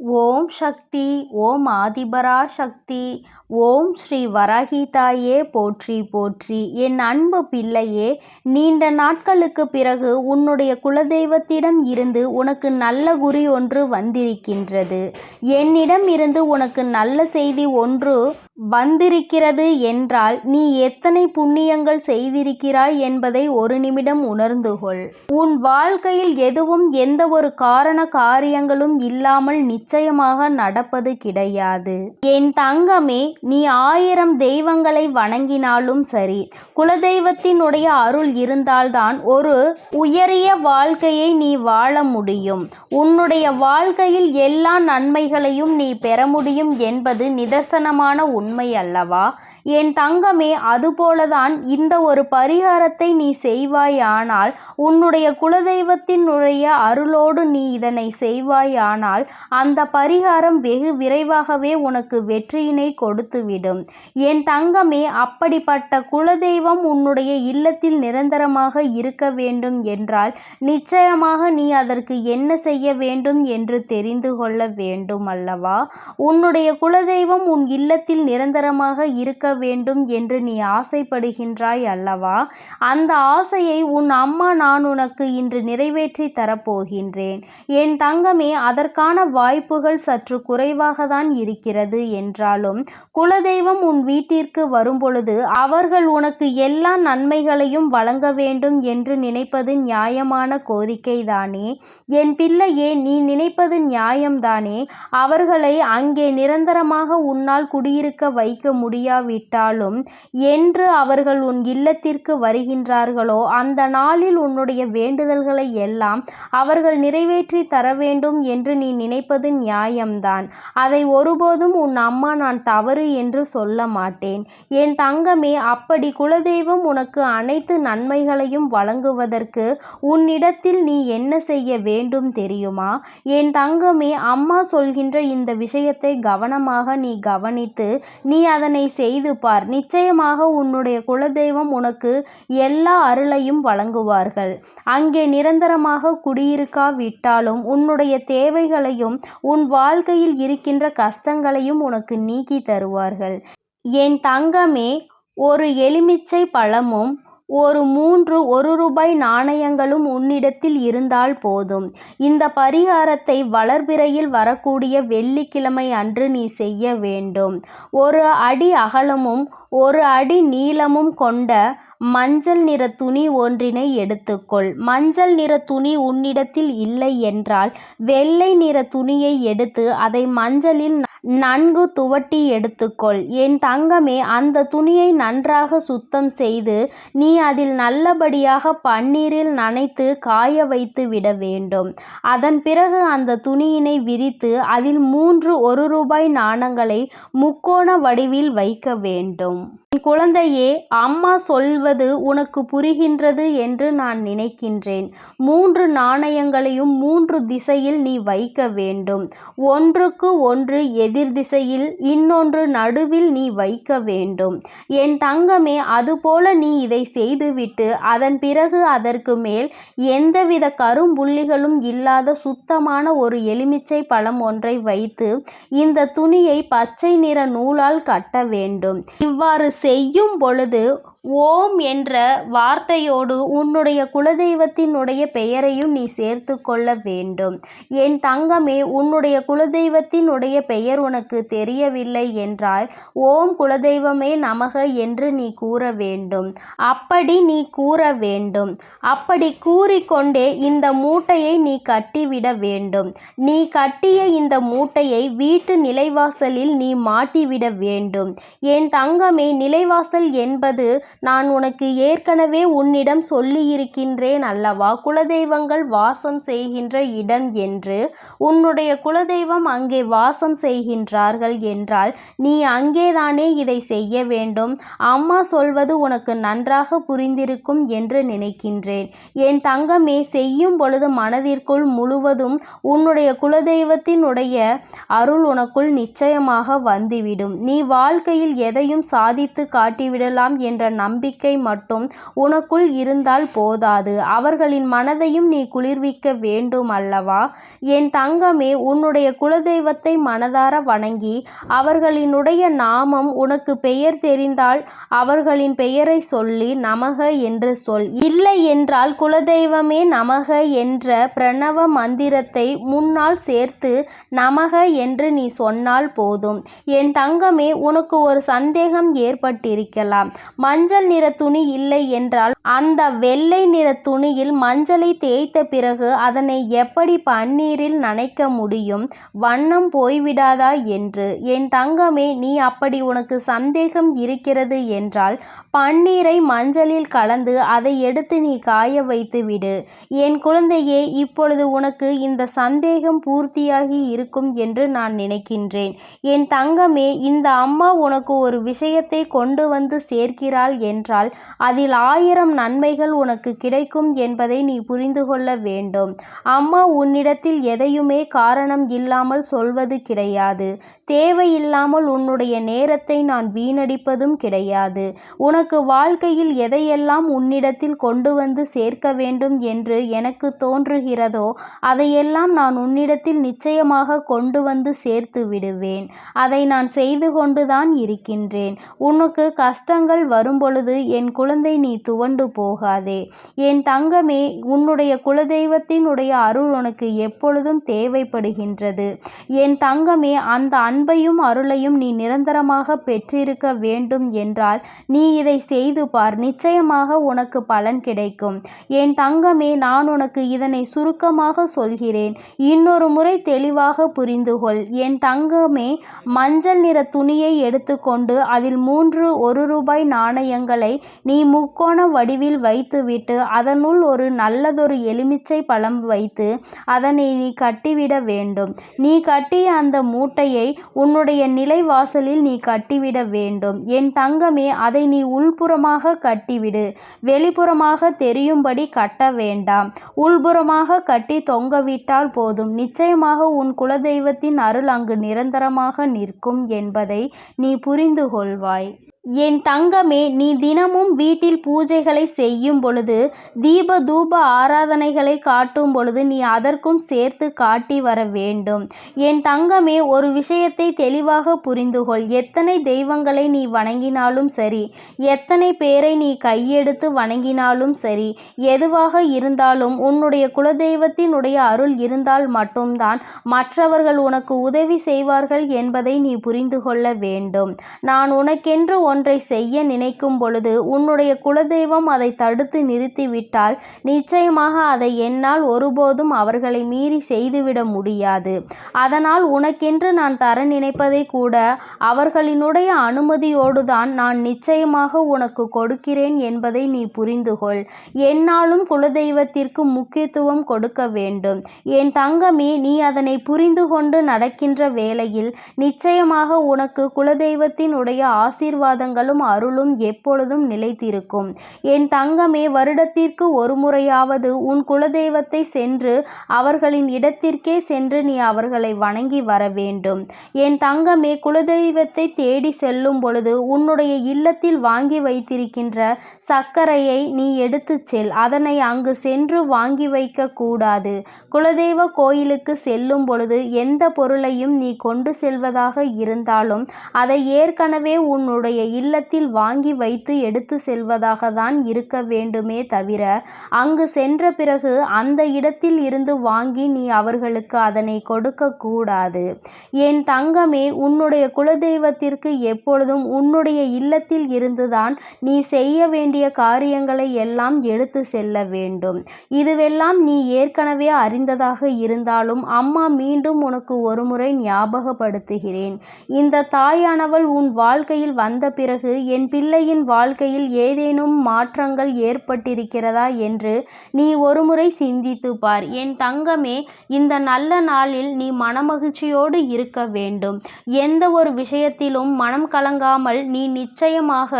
ஓம் சக்தி ஓம் ஆதிபரா சக்தி ஓம் ஸ்ரீ வராகிதாயே போற்றி போற்றி. என் அன்பு பிள்ளையே நீண்ட நாட்களுக்கு பிறகு உன்னுடைய குலதெய்வத்திடம் இருந்து உனக்கு நல்ல குறி ஒன்று வந்திருக்கின்றது. என்னிடம் இருந்து உனக்கு நல்ல செய்தி ஒன்று வந்திருக்கிறது என்றால் நீ எத்தனை புண்ணியங்கள் செய்திருக்கிறாய் என்பதை ஒரு நிமிடம் உணர்ந்து கொள். உன் வாழ்க்கையில் எதுவும் எந்த ஒரு காரண காரியங்களும் இல்லாமல் நிச்சயமாக நடப்பது கிடையாது. என் தங்கமே நீ ஆயிரம் தெய்வங்களை வணங்கினாலும் சரி குலதெய்வத்தினுடைய அருள் இருந்தால்தான் ஒரு உயரிய வாழ்க்கையை நீ வாழ முடியும். உன்னுடைய வாழ்க்கையில் எல்லா நன்மைகளையும் நீ பெற முடியும் என்பது நிதர்சனமான உண்மை. உண்மை அல்லவா என் தங்கமே அதுபோலதான் இந்த ஒரு பரிகாரத்தை நீ செய்வாயானால் உன்னுடைய குலதெய்வத்தினுடைய அருளோடு நீ இதனை செய்வாயானால் அந்த பரிகாரம் வெகு விரைவாகவே உனக்கு வெற்றியினை கொடுத்துவிடும். என் தங்கமே அப்படிப்பட்ட குலதெய்வம் உன்னுடைய இல்லத்தில் நிரந்தரமாக இருக்க வேண்டும் என்றால் நிச்சயமாக நீ அதற்கு என்ன செய்ய வேண்டும் என்று தெரிந்து கொள்ள வேண்டும் அல்லவா உன்னுடைய குலதெய்வம் உன் இல்லத்தில் நிரந்தரமாக இருக்க வேண்டும் என்று நீ ஆசைப்படுகின்றாய் அல்லவா? அந்த ஆசையை உன் அம்மா நான் உனக்கு இன்று நிறைவேற்றி தரப்போகின்றேன். என் தங்கமே அதற்கான வாய்ப்புகள் சற்று குறைவாக தான் இருக்கிறது என்றாலும் குலதெய்வம் உன் வீட்டிற்கு வரும்பொழுது அவர்கள் உனக்கு எல்லா நன்மைகளையும் வழங்க வேண்டும் என்று நினைப்பது நியாயமான கோரிக்கைதானே? என் பிள்ளையே நீ நினைப்பது நியாயம்தானே? அவர்களை அங்கே நிரந்தரமாக உன்னால் குடியிருக்க வைக்க முடியாவிட்டாலும் என்று அவர்கள் உன் இல்லத்திற்கு வருகின்றார்களோ அந்த நாளில் உன்னுடைய வேண்டுதல்களை எல்லாம் அவர்கள் நிறைவேற்றி தர வேண்டும் என்று நீ நினைப்பது நியாயம்தான். அதை ஒருபோதும் உன் அம்மா நான் தவறு என்று சொல்ல மாட்டேன். என் தங்கமே அப்படி குலதெய்வம் உனக்கு அனைத்து நன்மைகளையும் வழங்குவதற்கு உன்னிடத்தில் நீ என்ன செய்ய வேண்டும் தெரியுமா? என் தங்கமே அம்மா சொல்கின்ற இந்த விஷயத்தை கவனமாக நீ கவனித்து நீ அதனை செய்து பார். நிச்சயமாக உன்னுடைய குலதெய்வம் உனக்கு எல்லா அருளையும் வழங்குவார்கள். அங்கே நிரந்தரமாக குடியிருக்காவிட்டாலும் உன்னுடைய தேவைகளையும் உன் வாழ்க்கையில் இருக்கின்ற கஷ்டங்களையும் உனக்கு நீக்கி தருவார்கள். என் தங்கமே ஒரு எலுமிச்சை பழமும் ஒரு மூன்று ஒரு ரூபாய் நாணயங்களும் உன்னிடத்தில் இருந்தால் போதும். இந்த பரிகாரத்தை வளர்பிறையில் வரக்கூடிய வெள்ளிக்கிழமை அன்று நீ செய்ய வேண்டும். ஒரு அடி அகலமும் ஒரு அடி நீளமும் கொண்ட மஞ்சள் நிற துணி ஒன்றினை எடுத்துக்கொள். மஞ்சள் நிற துணி உன்னிடத்தில் இல்லை என்றால் வெள்ளை நிற துணியை எடுத்து அதை மஞ்சளில் நன்கு துவட்டி எடுத்துக்கொள். என் தங்கமே அந்த துணியை நன்றாக சுத்தம் செய்து நீ அதில் நல்லபடியாக பன்னீரில் நனைத்து காய வைத்து விட வேண்டும். அதன் பிறகு அந்த துணியினை விரித்து அதில் மூன்று ஒரு ரூபாய் நாணங்களை முக்கோண வடிவில் வைக்க வேண்டும். குழந்தையே அம்மா சொல்வது உனக்கு புரிகின்றது என்று நான் நினைக்கின்றேன். மூன்று நாணயங்களையும் மூன்று திசையில் நீ வைக்க வேண்டும். ஒன்றுக்கு ஒன்று எதிர் திசையில் இன்னொன்று நடுவில் நீ வைக்க வேண்டும். என் தங்கமே அதுபோல நீ இதை செய்துவிட்டு அதன் பிறகு அதற்கு மேல் எந்தவித கரும்புள்ளிகளும் இல்லாத சுத்தமான ஒரு எலுமிச்சை பழம் ஒன்றை வைத்து இந்த துணியை பச்சை நிற நூலால் கட்ட வேண்டும். இவ்வாறு செய்யும் பொழுது ஓம் என்ற வார்த்தையோடு உன்னுடைய குலதெய்வத்தினுடைய பெயரையும் நீ சேர்த்து கொள்ள வேண்டும். என் தங்கமே உன்னுடைய குலதெய்வத்தினுடைய பெயர் உனக்கு தெரியவில்லை என்றால் ஓம் குலதெய்வமே நமக என்று நீ கூற வேண்டும். அப்படி நீ கூற வேண்டும். அப்படி கூறிக்கொண்டே இந்த மூட்டையை நீ கட்டிவிட வேண்டும். நீ கட்டிய இந்த மூட்டையை வீட்டு நிலைவாசலில் நீ மாட்டிவிட வேண்டும். என் தங்கமே நிலைவாசல் என்பது நான் உனக்கு ஏற்கனவே உன்னிடம் சொல்லியிருக்கின்றேன் அல்லவா? குலதெய்வங்கள் வாசம் செய்கின்ற இடம் என்று. உன்னுடைய குலதெய்வம் அங்கே வாசம் செய்கின்றார்கள் என்றால் நீ அங்கேதானே இதை செய்ய வேண்டும்? அம்மா சொல்வது உனக்கு நன்றாக புரிந்திருக்கும் என்று நினைக்கின்றேன். என் தங்கமே செய்யும் பொழுது மனதிற்குள் முழுவதும் உன்னுடைய குலதெய்வத்தினுடைய அருள் உனக்குள் நிச்சயமாக வந்துவிடும். நீ வாழ்க்கையில் எதையும் சாதித்து காட்டிவிடலாம் என்ற நம்பிக்கை மட்டும் உனக்குள் இருந்தால் போதாது. அவர்களின் மனதையும் நீ குளிர்விக்க வேண்டும் அல்லவா? என் தங்கமே உன்னுடைய குலதெய்வத்தை மனதார வணங்கி அவர்களினுடைய நாமம் உனக்கு பெயர் தெரிந்தால் அவர்களின் பெயரை சொல்லி நமக என்று சொல். இல்லை என்றால் குலதெய்வமே நமக என்ற பிரணவ மந்திரத்தை முன்னால் சேர்த்து நமக என்று நீ சொன்னால் போதும். என் தங்கமே உனக்கு ஒரு சந்தேகம் ஏற்பட்டிருக்கலாம். மஞ்சள் நிற துணி இல்லை என்றால் அந்த வெள்ளை நிற துணியில் மஞ்சளை தேய்த்த பிறகு அதனை எப்படி பன்னீரில் நனைக்க முடியும்? வண்ணம் போய்விடாதா என்று. என் தங்கமே நீ அப்படி உனக்கு சந்தேகம் இருக்கிறது என்றால் பன்னீரை மஞ்சளில் கலந்து அதை எடுத்து நீ காய வைத்து விடு. என் குழந்தையே இப்பொழுது உனக்கு இந்த சந்தேகம் பூர்த்தியாகி இருக்கும் என்று நான் நினைக்கின்றேன். என் தங்கமே இந்த அம்மா உனக்கு ஒரு விஷயத்தை கொண்டு வந்து சேர்க்கிறாள் என்றால் அதில் ஆயிரம் நன்மைகள் உனக்கு கிடைக்கும் என்பதை நீ புரிந்து கொள்ள வேண்டும். அம்மா உன்னிடத்தில் எதையுமே காரணம் இல்லாமல் சொல்வது கிடையாது. தேவையில்லாமல் உன்னுடைய நேரத்தை நான் வீணடிப்பதும் கிடையாது. உனக்கு வாழ்க்கையில் எதையெல்லாம் உன்னிடத்தில் கொண்டு வந்து சேர்க்க வேண்டும் என்று எனக்கு தோன்றுகிறதோ அதையெல்லாம் நான் உன்னிடத்தில் நிச்சயமாக கொண்டு வந்து சேர்த்து விடுவேன். அதை நான் செய்து கொண்டுதான் இருக்கின்றேன். உனக்கு கஷ்டங்கள் வரும்பொழுது என் குழந்தை நீ துவண்டு போகாதே. என் தங்கமே உன்னுடைய குலதெய்வத்தினுடைய அருள் உனக்கு எப்பொழுதும் தேவைப்படுகின்றது. என் தங்கமே அந்த அன்பையும் அருளையும் நீ நிரந்தரமாக பெற்றிருக்க வேண்டும் என்றால் நீ இதை செய்து பார். நிச்சயமாக உனக்கு பலன் கிடைக்கும். என் தங்கமே நான் உனக்கு இதனை சுருக்கமாக சொல்கிறேன். இன்னொரு முறை தெளிவாக புரிந்து கொள் என் தங்கமே மஞ்சள் நிற துணியை எடுத்துக்கொண்டு அதில் மூன்று ஒரு ரூபாய் நாணயங்கள் நீ முக்கோண வடிவில் வைத்துவிட்டு அதனுள் ஒரு நல்லதொரு எலுமிச்சை பழம் வைத்து அதனை நீ கட்டிவிட வேண்டும். நீ கட்டிய அந்த மூட்டையை உன்னுடைய நிலைவாசலில் நீ கட்டிவிட வேண்டும். என் தங்கமே அதை நீ உள்புறமாக கட்டிவிடு. வெளிப்புறமாக தெரியும்படி கட்ட வேண்டாம். உள்புறமாக கட்டி தொங்கவிட்டால் போதும். நிச்சயமாக உன் குலதெய்வத்தின் அருள் அங்கு நிரந்தரமாக நிற்கும் என்பதை நீ புரிந்து கொள்வாய் என் தங்கமே நீ தினமும் வீட்டில் பூஜைகளை செய்யும் பொழுது தீப தூப ஆராதனைகளை காட்டும் பொழுது நீ அதற்கும் சேர்த்து காட்டி வர வேண்டும். என் தங்கமே ஒரு விஷயத்தை தெளிவாக புரிந்துகொள். எத்தனை தெய்வங்களை நீ வணங்கினாலும் சரி எத்தனை பேரை நீ கையெடுத்து வணங்கினாலும் சரி எதுவாக இருந்தாலும் உன்னுடைய குலதெய்வத்தினுடைய அருள் இருந்தால் மட்டும்தான் மற்றவர்கள் உனக்கு உதவி செய்வார்கள் என்பதை நீ புரிந்து கொள்ள வேண்டும். நான் உனக்கென்று ஒன்றை செய்ய நினைக்கும் பொழுது உன்னுடைய குலதெய்வம் அதை தடுத்து நிறுத்திவிட்டால் நிச்சயமாக அதை என்னால் ஒருபோதும் அவர்களை மீறி செய்துவிட முடியாது. அதனால் உனக்கென்று நான் தர நினைப்பதை கூட அவர்களினுடைய அனுமதியோடு தான் நான் நிச்சயமாக உனக்கு கொடுக்கிறேன் என்பதை நீ புரிந்து கொள் என்னாலும் குலதெய்வத்திற்கு முக்கியத்துவம் கொடுக்க வேண்டும். என் தங்கமே நீ அதனை புரிந்து கொண்டு நடக்கின்ற வேளையில் நிச்சயமாக உனக்கு குலதெய்வத்தினுடைய ஆசீர்வாதங்களும் அருளும் எப்பொழுதும் நிலைத்திருக்கும். என் தங்கமே வருடத்திற்கு ஒரு முறையாவது உன் குலதெய்வத்தை சென்று அவர்களின் இடத்திற்கே சென்று நீ அவர்களை வணங்கி வர வேண்டும். என் தங்கமே குலதெய்வத்தை தேடி செல்லும் பொழுது உன்னுடைய இல்லத்தில் வாங்கி வைத்திருக்கின்ற சர்க்கரையை நீ எடுத்துச் செல். அதனை அங்கு சென்று வாங்கி வைக்க கூடாது. குலதெய்வ கோயிலுக்கு செல்லும் பொழுது எந்த பொருளையும் நீ கொண்டு செல்வதாக இருந்தாலும் அதை ஏற்கனவே உன்னுடைய இல்லத்தில் வாங்கி வைத்து எடுத்து செல்வதாக தான் இருக்க வேண்டுமே தவிர அங்கு சென்ற பிறகு அந்த இடத்தில் இருந்து வாங்கி நீ அவர்களுக்கு அதனை கொடுக்க கூடாது. என் தங்கமே உன்னுடைய குலதெய்வத்திற்கு எப்பொழுதும் உன்னுடைய இல்லத்தில் இருந்துதான் நீ செய்ய வேண்டிய காரியங்களை எல்லாம் எடுத்து செல்ல வேண்டும். இதுவெல்லாம் நீ ஏற்கனவே அறிந்ததாக இருந்தாலும் அம்மா மீண்டும் உனக்கு ஒருமுறை ஞாபகப்படுத்துகிறேன். இந்த தாயானவள் உன் வாழ்க்கையில் வந்த பிறகு என் பிள்ளையின் வாழ்க்கையில் ஏதேனும் மாற்றங்கள் ஏற்பட்டிருக்கிறதா என்று நீ ஒருமுறை சிந்தித்து பார். என் தங்கமே இந்த நல்ல நாளில் நீ மனமகிழ்ச்சியோடு இருக்க வேண்டும். எந்த ஒரு விஷயத்திலும் மனம் கலங்காமல் நீ நிச்சயமாக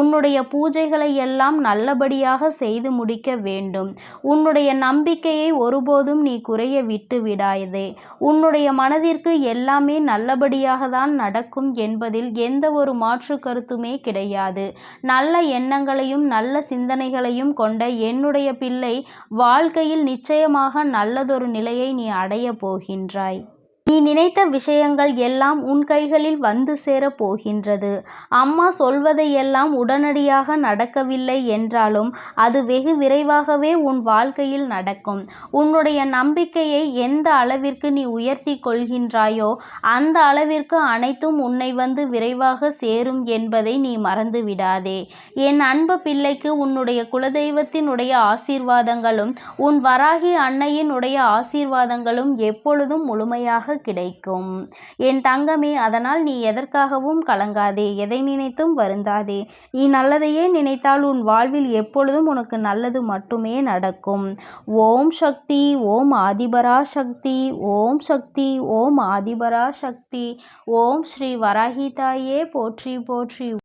உன்னுடைய பூஜைகளை எல்லாம் நல்லபடியாக செய்து முடிக்க வேண்டும். உன்னுடைய நம்பிக்கையை ஒருபோதும் நீ குறைய விட்டு விடாதே. உன்னுடைய மனதிற்கு எல்லாமே நல்லபடியாக தான் நடக்கும் என்பதில் எந்த ஒரு மாற்று கருத்துமே கிடையாது. நல்ல எண்ணங்களையும் நல்ல சிந்தனைகளையும் கொண்ட என்னுடைய பிள்ளை வாழ்க்கையில் நிச்சயமாக நல்லதொரு நிலையை நீ அடையப் போகின்றாய். நீ நினைத்த விஷயங்கள் எல்லாம் உன் கைகளில் வந்து சேரப் போகின்றது. அம்மா சொல்வதையெல்லாம் உடனடியாக நடக்கவில்லை என்றாலும் அது வெகு விரைவாகவே உன் வாழ்க்கையில் நடக்கும். உன்னுடைய நம்பிக்கையை எந்த அளவிற்கு நீ உயர்த்தி கொள்கின்றாயோ அந்த அளவிற்கு அனைத்தும் உன்னை வந்து விரைவாக சேரும் என்பதை நீ மறந்து விடாதே என் அன்பு பிள்ளைக்கு உன்னுடைய குலதெய்வத்தினுடைய ஆசீர்வாதங்களும் உன் வராகி அன்னையினுடைய ஆசீர்வாதங்களும் எப்பொழுதும் முழுமையாக கிடைக்கும். என் தங்கமே அதனால் நீ எதற்காகவும் கலங்காதே எதை நினைத்தும் வருந்தாதே. நீ நல்லதையே நினைத்தால் உன் வாழ்வில் எப்பொழுதும் உனக்கு நல்லது மட்டுமே நடக்கும். ஓம் சக்தி ஓம் ஆதிபரா சக்தி ஓம் சக்தி ஓம் ஆதிபரா சக்தி. ஓம் ஸ்ரீ வராகிதாயே போற்றி போற்றி.